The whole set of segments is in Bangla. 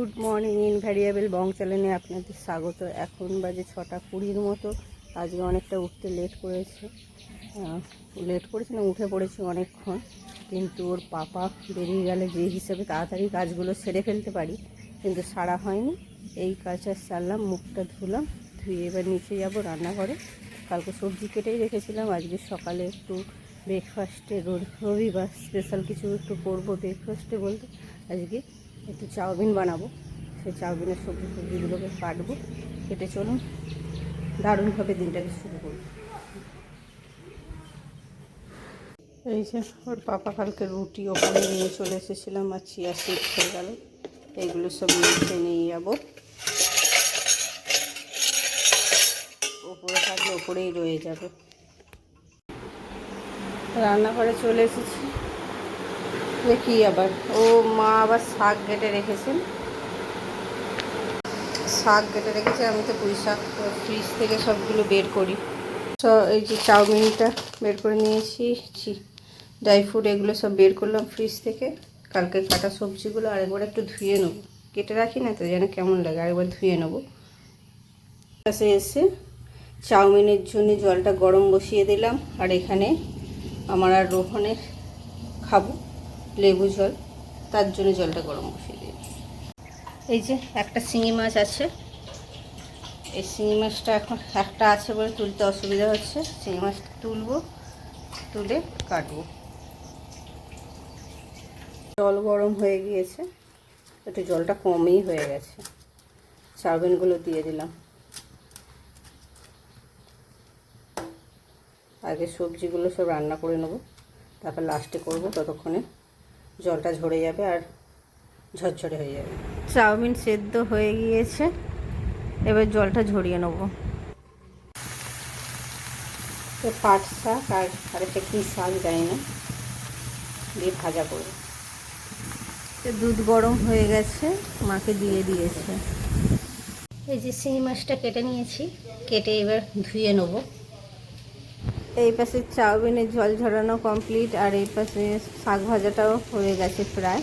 Good morning in invariable bong চ্যানেলে আপনাদের স্বাগত। এখন বাজে ছটা কুড়ির মতো। আজকে অনেকটা উঠতে লেট করেছে। লেট করেছে না, উঠে পড়েছি অনেকক্ষণ। কিন্তু ওর পাপা বেরিয়ে গেলে যে হিসেবে তাড়াতাড়ি কাজগুলো সেরে ফেলতে পারি। কিন্তু সারা হয়নি। এই কাজটা সারলাম, মুখটা ধুলাম, ধুয়ে এবার নিচে যাব রান্নাঘরে। কালকে সবজি কেটেই রেখেছিলাম। আজকে সকালে একটু ব্রেকফাস্টে রবিবার স্পেশাল কিছু একটু করব ব্রেকফাস্টে বলতে। আজকে একটু চাউমিন বানাবো। সেই চাউমিনের সবজি সবজিগুলোকে কাটবো। কেটে চলুন, দারুণভাবে দিনটাকে শুরু করব। এই যে ওর পাপা কালকে রুটি ওপরে নিয়ে চলে এসেছিলাম, আর চিয়া সিট হয়ে গেল। এইগুলো সব নিচে নিয়ে যাব। ওপরে থাকলে ওপরেই রয়ে যাবে। রান্নাঘরে চলে এসেছি। দেখি আবার। ও মা আবার শাক কেটে রেখেছেন। শাক কেটে রেখেছে, আমি তো পুঁই শাক, ফ্রিজ থেকে সবগুলো বের করি। এই যে চাউমিনটা বের করে নিয়েছি ড্রাই ফ্রুট এগুলো সব বের করলাম ফ্রিজ থেকে। কালকে কাটা সবজিগুলো আরেকবার একটু ধুয়ে নেব। কেটে রাখি না তো, যেন কেমন লাগে আরেকবার ধুয়ে নেব। কাছে এসে চাউমিনের জন্য জলটা গরম বসিয়ে দিলাম, আর এখানে আমার আর রোহনের খাব। লেবু জল, তার জন্য জলটা গরম বসিয়ে দিই। এই যে একটা শিঙি মাছ আছে। এই শিঙি মাছটা এখন একটা আছে বলে তুলতে অসুবিধা হচ্ছে। শিঙি মাছটা তুলবো, তুলে কাটবো। জল গরম হয়ে গিয়েছে। একটু জলটা কমই হয়ে গেছে। চাউমিনগুলো দিয়ে দিলাম। আগে সবজিগুলো সব রান্না করে নেব। তারপর লাস্টে করব ততক্ষণে। জলটা ঝরে যাবে আর ঝরঝরে হয়ে যাবে। চাউমিন সেদ্ধ হয়ে গিয়েছে। এবার জলটা ঝরিয়ে নেব। তো পাট শাক আর আরেকটা কী শাক জানি না। দিয়ে ভাজা করব। তো দুধ গরম হয়ে গেছে মাকে দিয়ে দিয়েছে। এই যে শিঙি মাছটা কেটে নিয়েছি কেটে এবার ধুয়ে নেব। এই পাশে চাউমিনের জল ঝরানো কমপ্লিট আর এই পাশে শাক ভাজাটাও হয়ে গেছে প্রায়।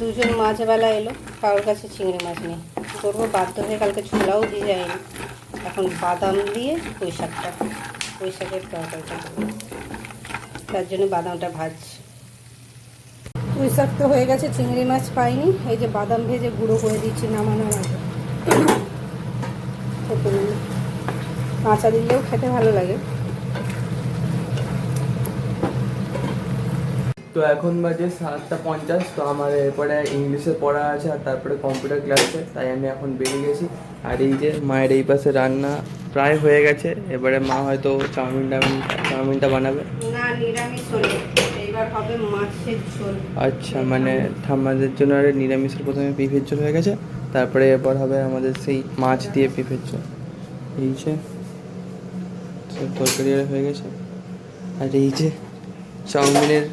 দুজন মাছবেলা এলো, কারোর কাছে চিংড়ি মাছ নেই। করব বাধ্য হয়ে কালকে ছোলাও দিয়ে যায়নি। এখন বাদাম দিয়ে পুঁই শাকটা, পুঁই শাকের তরকারিটা তার জন্য বাদামটা ভাজছি। পুঁই শাক তো হয়ে গেছে, চিংড়ি মাছ পাইনি। এই যে বাদাম ভেজে গুঁড়ো করে দিচ্ছি নামানোর আগে। কাঁচা দিলেও খেতে ভালো লাগে। তো এখন বাজে সাতটা পঞ্চাশ তো আমার এরপরে ইংলিশে পড়া আছে আর তারপরে কম্পিউটার ক্লাসে তাই আমি এখন বেরিয়ে গেছি। আর এই যে মায়ের এই পাশে রান্না প্রায় হয়ে গেছে এবারে মা হয়তো চাউমিন চাউমিনটা বানাবে। না নিরামিষ হলো হবে মাছের ঝোল। আচ্ছা মানে ঠাম্মাদের জন্য আর নিরামিষের প্রথমে পিফের ঝোল হয়ে গেছে তারপরে এরপর হবে আমাদের সেই মাছ দিয়ে পিফের ঝোল। এই যে সব তরকারি হয়ে গেছে। আর এই যে চাউমিনের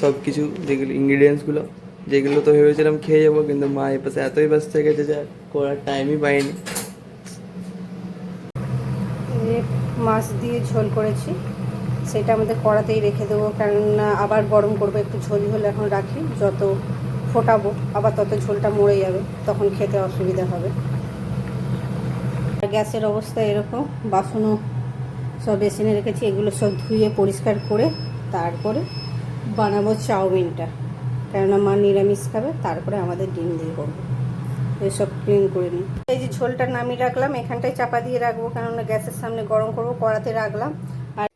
সব কিছু যেগুলো ইনগ্রিডিয়েন্টসগুলো যেগুলো তো ভেবেছিলাম খেয়ে যাব, কিন্তু মা এ পাশে এতই ব্যস্ত হয়ে গেছে যে করার টাইমই পাইনি। মাছ দিয়ে ঝোল করেছি। সেটা আমাদের কড়াতেই রেখে দেবো, কেননা আবার গরম করব, একটু ঝোল ঝোল এখন রাখি। যত ফোটাবো, আবার তত ঝোলটা মরে যাবে, তখন খেতে অসুবিধা হবে। গ্যাসের অবস্থা এরকম, বাসনও সব বেসিনে রেখেছি, এগুলো সব ধুয়ে পরিষ্কার করে, তারপরে বানাবো চাউমিনটা। কেননা মা নিরামিষ খাবে, তারপরে আমাদের ডিম দিয়ে করব। এসব ক্লিন করে নিই। এই যে ঝোলটা নামিয়ে রাখলাম, এখানটায় চাপা দিয়ে রাখব, কেননা গ্যাসের সামনে গরম করব, কড়াতে রাখলাম। আর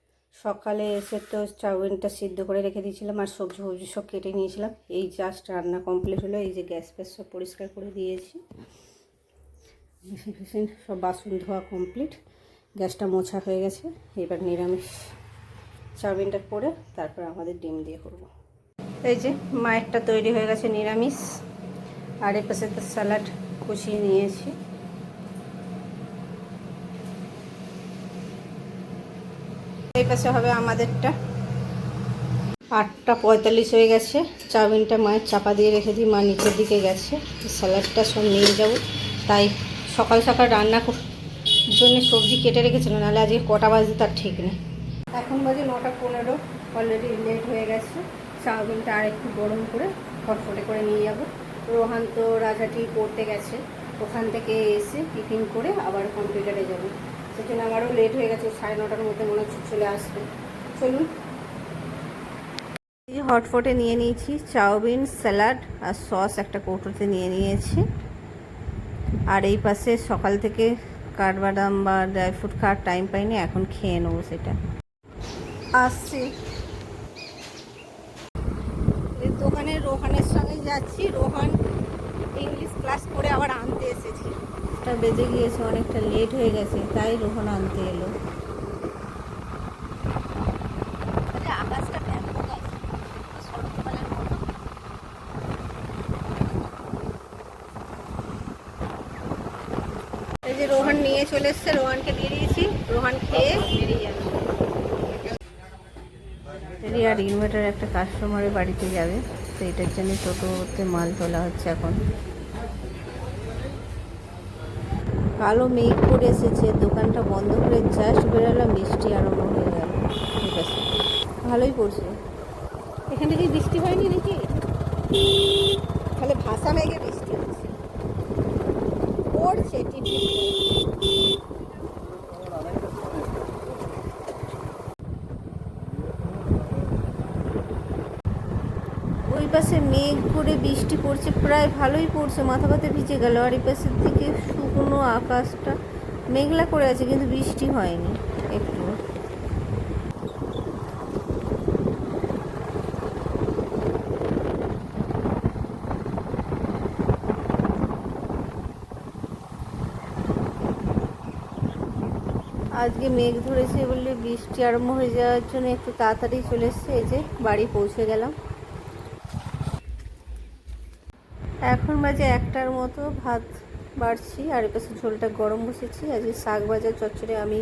সকালে এসে তো চাউমিনটা সিদ্ধ করে রেখে দিয়েছিলাম, আর সবজি ফবজি সব কেটে নিয়েছিলাম। এই জাস্ট রান্না কমপ্লিট হলো, এই যে গ্যাস ফ্যাস সব পরিষ্কার করে দিয়েছি। সব বাসন ধোয়া কমপ্লিট গ্যাসটা মোছা হয়ে গেছে, এবার নিরামিষ। চাউমিনটা করে তারপর আমাদের ডিম দিয়ে করব। এই যে মায়েরটা তৈরি হয়ে গেছে নিরামিষ। আর এ পাশে তো স্যালাড কুচিয়ে নিয়েছি। এই পাশে হবে আমাদেরটা। আটটা পঁয়তাল্লিশ হয়ে গেছে। চাউমিনটা মায়ের চাপা দিয়ে রেখে দিই, মা নিচের দিকে গেছে। স্যালাডটা সব নিয়ে যাব। তাই সকাল সকাল রান্না জন্য সবজি কেটে রেখেছিল নাহলে আজকে কটা বাজে তার ঠিক নেই। এখন বাজে নটা পনেরো অলরেডি লেট হয়ে গেছে। চাউমিনটা আর একটু গরম করে ফটফটে করে নিয়ে যাব। রোহান তো রাজাটি পড়তে গেছে। ওখান থেকে এসে টিফিন করে আবার কম্পিউটারে যাবে। সেজন্য আমারও লেট হয়ে গেছে, সাড়ে নটার মধ্যে মনে হচ্ছে চলে আসবে। চলুন। এই হটপটে নিয়ে নিয়েছি চাউমিন, স্যালাড আর সস একটা কৌটোতে নিয়ে নিয়েছি। আর এই পাশে সকাল থেকে কাঠবাদাম বা ড্রাই ফ্রুট খাওয়ার টাইম পাইনি, এখন খেয়ে নেব সেটা। আসছি। এই দোকানে রোহানের সঙ্গে যাচ্ছি। রোহান ইংলিশ ক্লাস করে আবার আনতে এসেছি। তা বেজে গিয়েছে অনেকটা লেট হয়ে গেছে তাই রোহন আনতে এলো। আচ্ছা, এই যে রোহন নিয়ে চলে এসছে রোহানকে দিয়ে দিয়েছি। রোহান খেয়ে বেরিয়ে যাবে। রিয়ার ইনভার্টার একটা কাস্টমারের বাড়িতে যাবে, তো এটার জন্য টোটোতে মাল তোলা হচ্ছে এখন। কালো মেঘ করে এসেছে, দোকানটা বন্ধ করে জাস্ট বেরোলাম বৃষ্টি আরম্ভ হয়ে গেল। ঠিক আছে। ভালোই পড়ছে। এখানে কি বৃষ্টি হয়নি নাকি? তাহলে ভাষা মেঘে বৃষ্টি হচ্ছে। পড়ছে, টিপি। পাশে মেঘ করে বৃষ্টি পড়ছে, প্রায় ভালোই পড়ছে। মাথা ব্যথা ভিজে গেল আর এই পাশের দিকে শুকনো আকাশটা মেঘলা করে আছে, কিন্তু বৃষ্টি হয়নি একটু। আজকে মেঘ ধরেছে বলে বৃষ্টি আরম্ভ হয়ে যাওয়ার জন্য একটু তাড়াতাড়ি চলে এসছে, এই যে বাড়ি পৌঁছে গেলাম। এখন বাজে একটার মতো, ভাত বাড়ছি, আর এপাশে ঝোলটা গরম বসেছি। আজকে শাক ভাজা চচ্চড়ি আমি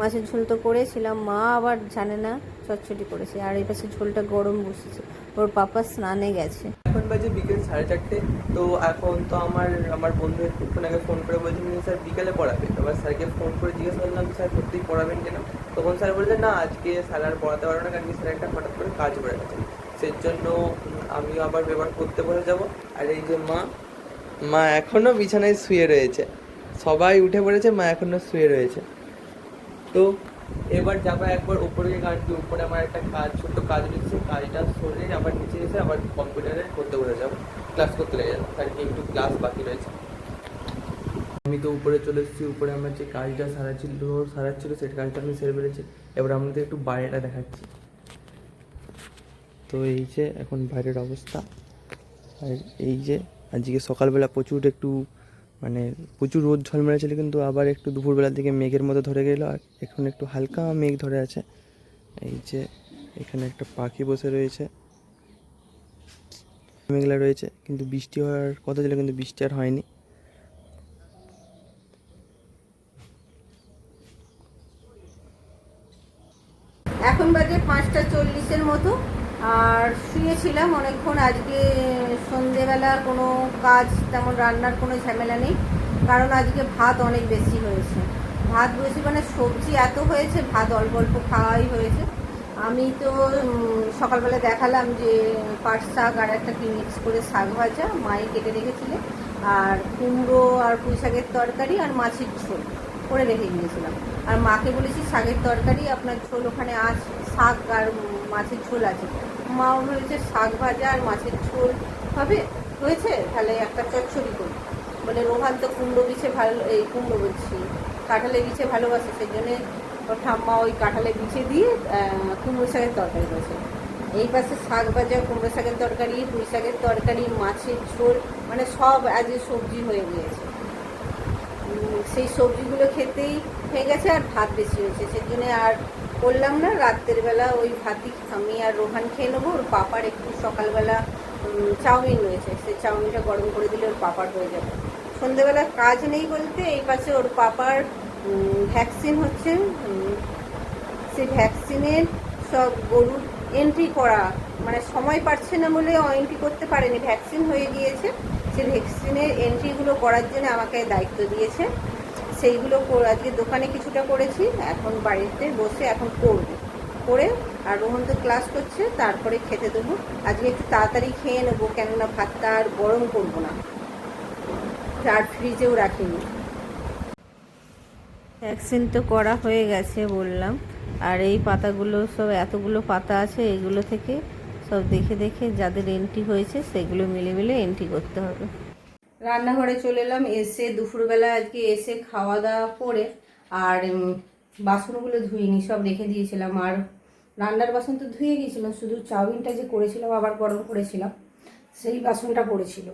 মাছের ঝোল তো করেছিলাম, মা আবার জানে না চচ্চড়ি করেছে, আর এই পাশে ঝোলটা গরম বসেছে। ওর পাপা স্নানে গেছে। এখন বাজে বিকেল সাড়ে চারটে, তো এখন তো আমার আমার বন্ধু একটুক্ষণ আগে ফোন করে বলছিলেন যে স্যার বিকেলে পড়াবে। এবার স্যারকে ফোন করে জিজ্ঞেস করলাম, স্যার সত্যিই পড়াবেন কেন? তখন স্যার বললেন না, আজকে স্যার আর পড়াতে পারবে না কারণ স্যার একটা হঠাৎ করে কাজ করে গেছে। সেই জন্য আমিও আবার ব্যবহার করতে বসে যাব। আর এই যে মা মা এখনও বিছানায় শুয়ে রয়েছে। সবাই উঠে পড়েছে, মা এখনও শুয়ে রয়েছে। তো এবার যাব একবার উপরে কারণ কি উপরে আমার একটা কাজ, ছোট্ট কাজ রয়েছে কাজটা সরে আবার নিচে এসে আবার কম্পিউটারে করতে বসে যাব। ক্লাস করতে লেগে যাব, কারণ কি একটু ক্লাস বাকি রয়েছে। আমি তো উপরে চলে এসেছি, উপরে আমার যে কাজটা সারা ছিল সারা ছিল সেই কাজটা আমি সেরে ফেলেছি। এবার আমাদের একটু বাইরেটা দেখাচ্ছি। তো এই যে এখন বাইরের অবস্থা। আর এই যে আজকে সকালবেলা প্রচুর একটু মানে প্রচুর রোদ ঝল ছিল কিন্তু আবার একটু দুপুরবেলার দিকে মেঘের মতো ধরে গেলো, আর এখন একটু হালকা মেঘ ধরে আছে। এই যে এখানে একটা পাখি বসে রয়েছে। মেঘলা রয়েছে, কিন্তু বৃষ্টি হওয়ার কথা ছিল, কিন্তু বৃষ্টি আর হয়নি। এখন বাজে পাঁচটা চল্লিশের মতো। আর শুয়েছিলাম অনেকক্ষণ, আজকে সন্ধেবেলা কোনো কাজ তেমন রান্নার কোনো ঝামেলা নেই, কারণ আজকে ভাত অনেক বেশি হয়েছে। ভাত বেশি মানে সবজি এত হয়েছে, ভাত অল্প অল্প খাওয়াই হয়েছে। আমি তো সকালবেলা দেখালাম যে পাট শাক আর একটা কি মিক্স করে শাক ভাজা মাই কেটে রেখেছিলেন আর কুমড়ো আর পুঁই শাকের তরকারি আর মাছের ঝোল করে রেখে গিয়েছিলাম আর মাকে বলেছি শাকের তরকারি, আপনার ঝোল ওখানে আছে শাক আর মাছের ঝোল আছে। মাও বলেছে শাক ভাজা আর মাছের ঝোল। হবে? হয়েছে? তাহলে একটা চচ্চড়ি করি। বলে, রোহান তো কুমড়ো বিছে ভালো, এই কুমড়ো বলছি। কাঁঠালে বিছে ভালোবাসে সেই জন্যে ওর ঠাম্মা ওই কাঁঠালে বিছে দিয়ে কুমড়ো শাকের তরকারি করেছে। এই পাশে শাক ভাজা, কুমড়ো শাকের তরকারি, পুঁই শাকের তরকারি, মাছের ঝোল মানে সব আজকে সবজি হয়ে গিয়েছে। সেই সবজিগুলো খেতেই হয়ে গেছে আর ভাত বেশি হয়েছে। সেই জন্যে আর করলাম না রাত্রের বেলা ওই ভাতই আমি আর রোহান খেয়ে নেব। ওর পাপার একটু সকালবেলা চাউমিন রয়েছে। সেই চাউমিনটা গরম করে দিলে ওর পাপার হয়ে যাবে। সন্ধেবেলা কাজ নেই বলতে, এই পাশে ওর পাপার ভ্যাকসিন হচ্ছে সেই ভ্যাকসিনের সব গরুর এন্ট্রি করা মানে সময় পাচ্ছে না বলে এন্ট্রি করতে পারেনি। ভ্যাকসিন হয়ে গিয়েছে, সেই ভ্যাকসিনের এন্ট্রিগুলো করার জন্য আমাকে দায়িত্ব দিয়েছে। সেইগুলো আজকে দোকানে কিছুটা করেছি, এখন বাড়িতে বসে এখন করব। করে আর রোহন তো ক্লাস করছে, তারপরে খেতে দেবো। আজকে একটু তাড়াতাড়ি খেয়ে নেব, কেননা ভাতটা আর গরম করব না। আর ফ্রিজেও রাখিনি। ভ্যাকসিন তো করা হয়ে গেছে বললাম। আর এই পাতাগুলো সব, এতগুলো পাতা আছে এগুলো থেকে সব দেখে দেখে যাদের এন্ট্রি হয়েছে, সেগুলো মিলে মিলে এন্ট্রি করতে হবে। রান্নাঘরে চলে এলাম, এসে দুপুরবেলা আজকে এসে খাওয়া দাওয়া করে আর বাসনগুলো ধুইনি, সব রেখে দিয়েছিলাম। আর রান্নার বাসন তো ধুয়ে গিয়েছিলাম শুধু চাউমিনটা যে করেছিলাম, আবার গরম করেছিলাম, সেই বাসনটা পড়েছিল।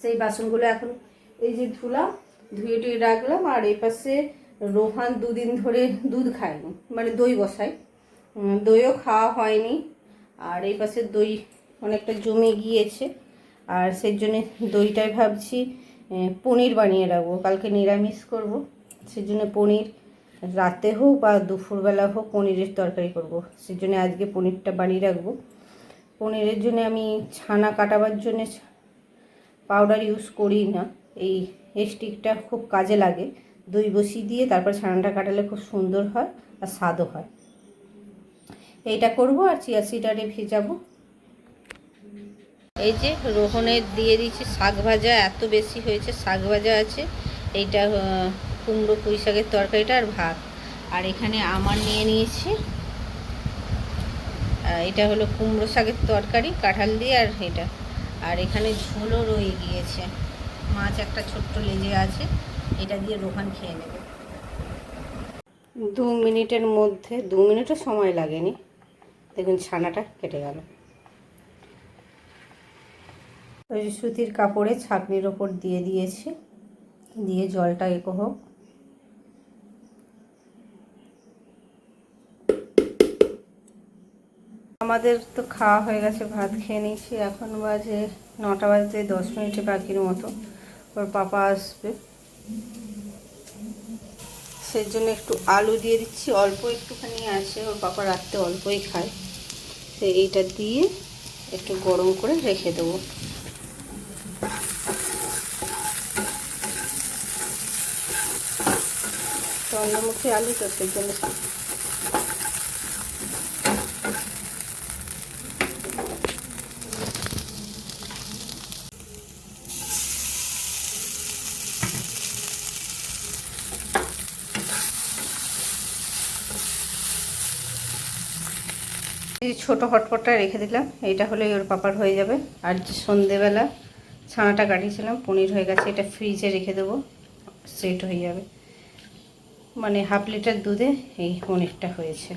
সেই বাসনগুলো এখন এই যে ধুলাম, ধুয়ে টুয়ে রাখলাম, আর এই পাশে রোহান দুদিন ধরে দুধ খায়নি মানে দই বসাই দইও খাওয়া হয়নি, আর এই পাশে দই অনেকটা জমে গিয়েছে। আর সেই জন্যে দইটাই ভাবছি পনির বানিয়ে রাখব। কালকে নিরামিষ করব, সেই জন্য পনির রাতে হোক বা দুপুরবেলা হোক পনিরের তরকারি করব। সেই জন্য আজকে পনিরটা বানিয়ে রাখব। পনিরের জন্য আমি ছানা কাটাবার জন্য পাউডার ইউজ করি না, এই স্টিকটা খুব কাজে লাগে। দই বসিয়ে দিয়ে তারপর ছানাটা কাটালে খুব সুন্দর হয় আর স্বাদও হয়। এইটা করব আর চিয়া সিডারে ভেজাবো। এই যে রোহনের দিয়ে দিয়েছি শাক ভাজা, এত বেশি হয়েছে শাক ভাজা আছে। এইটা কুমড়ো পুঁই শাকের তরকারিটা আর ভাত। আর এখানে আমার নিয়ে নিয়েছি এটা হলো কুমড়ো শাকের তরকারি, কাঁঠাল দিয়ে আর এটা। আর এখানে ঝোলও রয়ে গিয়েছে। মাছ একটা ছোট্ট লেজে আছে, এটা দিয়ে রোহান খেয়ে নেবে। দু মিনিটের মধ্যে, দু মিনিটও সময় লাগেনি। দেখুন ছানাটা কেটে গেল। ওই সুতির কাপড়ে ছাকনির ওপর দিয়ে দিয়েছি। দিয়ে জলটা একো হোক। আমাদের তো খাওয়া হয়ে গেছে, ভাত খেয়ে নিয়েছি। এখন বাজে নটা বাজতে দশ মিনিটে বাকির মতো। ওর পাপা আসবে। সেই জন্য একটু আলু দিয়ে দিচ্ছি। অল্প একটুখানি আছে। ওর পাপা রাত্রে অল্পই খায়। তো এইটা দিয়ে একটু গরম করে রেখে দেবো। চন্দ্রমুখী আলু তো সেই জন্য ছোটো হটপটটা রেখে দিলাম। এইটা হলে ওর পাপার হয়ে যাবে। আর সন্ধেবেলা ছানাটা কাটিয়েছিলাম, পনির হয়ে গেছে। এটা ফ্রিজে রেখে দেবো। সেট হয়ে যাবে। মানে হাফ লিটার দুধে এই পনিরটা হয়েছে।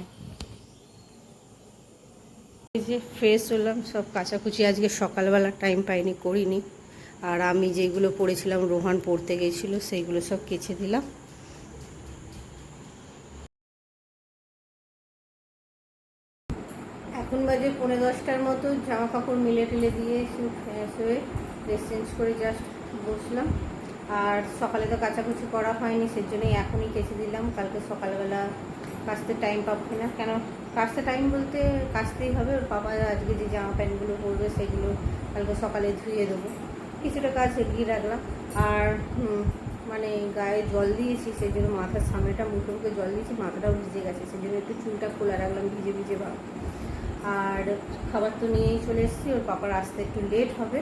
এই যে ফ্রেশ হলাম, সব কাচাকুচি আজকে সকালবেলা টাইম পাইনি, করিনি। আর আমি যেগুলো পড়েছিলাম, রোহান পড়তে গেছিল, সেইগুলো সব কেচে দিলাম। এখন বাজে পনেরো দশটার মতো জামা কাপড় মিলে টেলে দিয়ে ফ্রেশ হয়ে ড্রেস চেঞ্জ করে জাস্ট বসলাম। আর সকালে তো কাচাকুচি করা হয়নি সেই জন্যই এখনই কেচে দিলাম। কালকে সকালবেলা কাচতে টাইম পাবো না কেন? কাচতে টাইম বলতে কাচতেই হবে। ওর বাবা আজকে যে জামা প্যান্টগুলো পরবে, সেগুলো কালকে সকালে ধুয়ে দেবো। কিছুটা কাজ এগিয়ে রাখলাম। আর মানে গায়ে জল দিয়েছি সেই জন্য মাথার সামনেটা মুখে মুখে জল দিয়েছি, মাথাটাও ভিজে গেছে সেই জন্য একটু চুলটা খোলা রাখলাম, ভিজে ভিজে ভাব। আর খাবার তো নিয়েই চলে এসেছি, ওর পাপার আসতে একটু লেট হবে।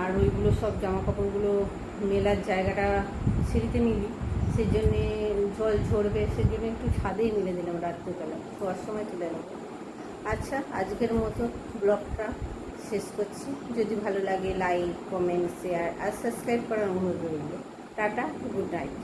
আর ওইগুলো সব জামা কাপড়গুলো মেলার জায়গাটা সিঁড়িতে নিলি সেই জন্যে জল ঝরবে সেই জন্য একটু ছাদেই মিলে দিলাম রাত্রিবেলা, শোয়ার সময় তুলে নেব। আচ্ছা আজকের মতো ব্লগটা শেষ করছি। যদি ভালো লাগে লাইক কমেন্ট শেয়ার আর সাবস্ক্রাইব করার অনুরোধ রইল। Tata good night